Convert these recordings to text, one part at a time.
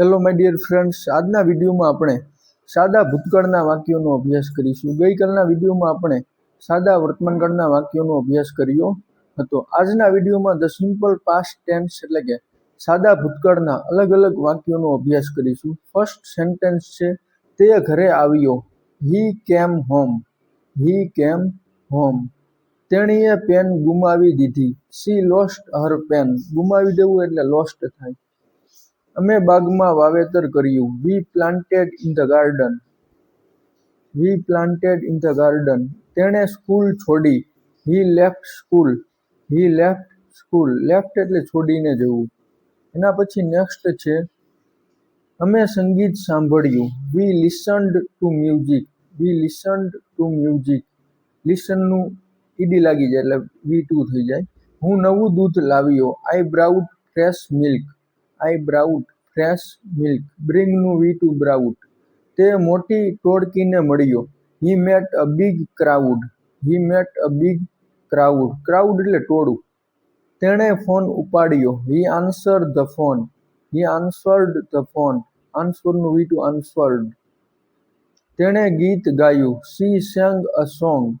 Hello my dear friends આજના વિડીયોમાં આપણે સાદા ભૂતકાળના વાક્યોનો અભ્યાસ કરીશું. ગઈકાલના વિડીયોમાં આપણે સાદા વર્તમાનકાળના વાક્યોનો અભ્યાસ કર્યો હતો. આજના વિડીયોમાં ધ સિમ્પલ પાસ્ટ ટેન્સ એટલે કે સાદા ભૂતકાળના અલગ અલગ વાક્યોનો અભ્યાસ કરીશું. ફર્સ્ટ સેન્ટેન્સ છે, તે ઘરે આવ્યો. હી કેમ હોમ હી કેમ હોમ તેણીએ પેન ગુમાવી દીધી. સી લોસ્ટ હર પેન ગુમાવી દેવું એટલે લોસ્ટ થાય. અમે બાગમાં વાવેતર કર્યું. We planted in the garden we planted in the garden તેણે સ્કૂલ છોડી. He left school he left school left એટલે છોડીને જવું. એના પછી નેક્સ્ટ છે, અમે સંગીત સાંભળ્યું. We listened to music we listened to music લિસનનું ED લાગી જાય એટલે વી ટુ થઈ જાય. હું નવું દૂધ લાવ્યો. I brought fresh milk I brought fresh milk. બ્રિંગનું V two brought. તે મોટી ટોળકીને મળ્યો. He met a big crowd. He met a big crowd. Crowd એટલે ટોળું. તેણે ફોન ઉપાડ્યો. He answer the phone. He answered the phone. આન્સરનું V two answered. તેણે ગીત ગાયું. She sang a song.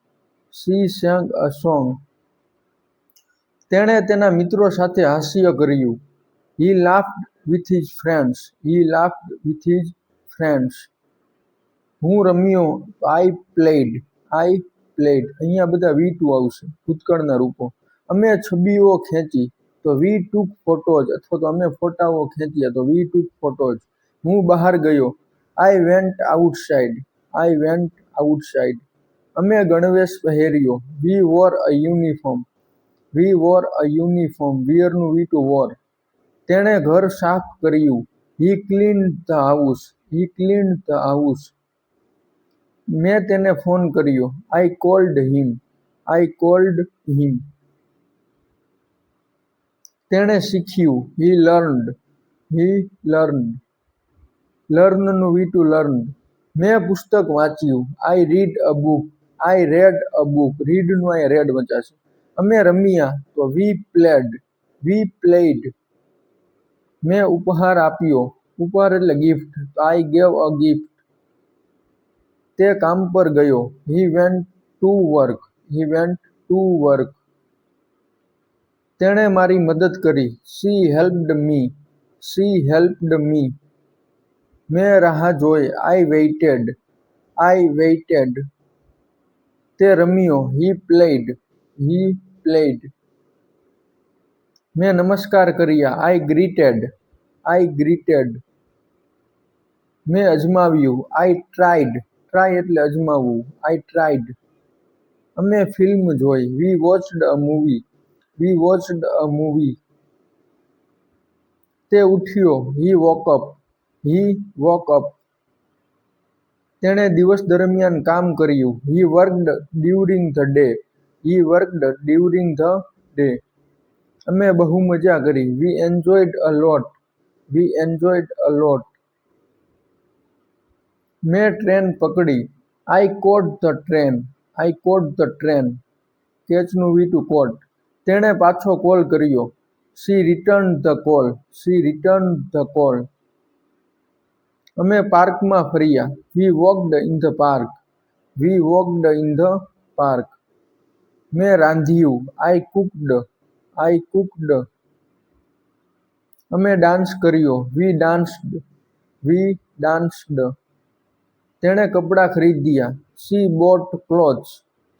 She sang a song. તેણે તેના મિત્રો સાથે હાસ્ય કર્યું. He laughed with his friends. He laughed with his friends. હું રમ્યો. આઈ પ્લેડ આઈ પ્લેડ અહીંયા બધા વી ટુ આવશે. ભૂતકાળના રૂપો. અમે છબીઓ ખેંચી. તો વી ટુક ફોટોઝ અથવા તો અમે ફોટાઓ ખેંચ્યા તો વી ટુક ફોટોઝ હું બહાર ગયો. I went outside I went outside અમે ગણવેશ પહેર્યો. We wore a uniform we wore a uniform વિયરનું V two wore તેણે ઘર સાફ કર્યું. He clean the house he clean the house. મેં તેને ફોન કર્યો. I called him, I called him. તેણે શીખ્યું, he learned, he learn learn V two learn મેં પુસ્તક વાંચ્યું. I read a book, I read a book. રીડનું I read વચાશે. અમે રમ્યા તો વી પ્લેડ વી પ્લેડ મેં ઉપહાર આપ્યો. ઉપહાર એટલે gift I gave a gift તે કામ પર ગયો. He went to work he went to work તેણે મારી મદદ કરી. She helped me she helped me મેં રાહ જોઈ. આઈ વેઇટેડ આઈ વેઇટેડ તે રમ્યો. હી પ્લેડ હી પ્લેડ મેં નમસ્કાર કર્યા. આઈ ગ્રીટેડ આઈ ગ્રીટેડ મેં અજમાવ્યું. આઈ ટ્રાઈડ ટ્રાય એટલે અજમાવવું. આઈ ટ્રાઈડ અમે ફિલ્મ જોઈ. We watched a movie we watched a movie તે ઉઠ્યો. હી વોકઅપ હી વોકઅપ તેણે દિવસ દરમિયાન કામ કર્યું. He worked during the day he worked during the day અમે બહુ મજા કરી. વી એન્જોયડ અ લોટ વી એન્જોયડ અ લોટ મેં ટ્રેન પકડી. I caught the train I caught the train કેચનું V two caught. તેણે પાછો કોલ કર્યો. She return the call she return the call અમે પાર્કમાં ફર્યા. We walked in the park we walked in the park મેં રાંધ્યું. I cooked I cooked. અમે dance કર્યો. We danced we danced તેણે કપડાં ખરીદ્યા. She bought clothes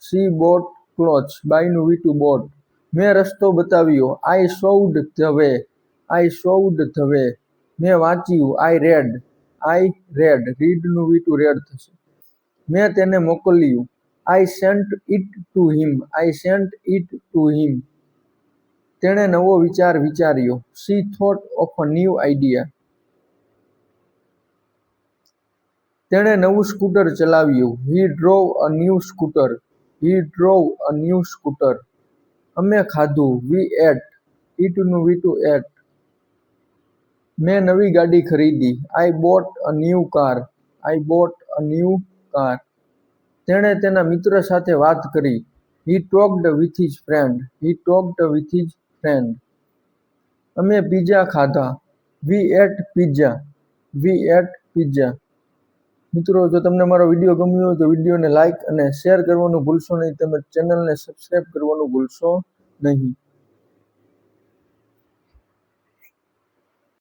she bought clothes બાયનું V two bought મેં રસ્તો બતાવ્યો. I showed the way I showed the way મેં વાંચ્યું. આઈ રેડ આઈ રેડ રીડનું વી ટુ રેડ થશે. મેં તેને મોકલ્યું. I sent it to him I sent it to him તેણે નવો વિચાર વિચાર્યો. She thought of a new idea તેણે નવું સ્કૂટર ચલાવ્યું. He drove a new scooter he drove a new scooter અમે ખાધું. વી એટ ઇટનું વી ટુ એટ મેં નવી ગાડી ખરીદી. I bought a new car I bought a new car તેણે તેના મિત્ર સાથે વાત કરી. He talked with his friend he talked with his friend અમે પિઝા ખાધા. We ate pizza we ate pizza મિત્રો, જો તમને મારો વીડિયો ગમ્યો હોય તો વિડીયોને લાઇક અને શેર કરવાનું ભૂલશો નહીં. તેમજ ચેનલને સબસ્ક્રાઈબ કરવાનું ભૂલશો નહીં.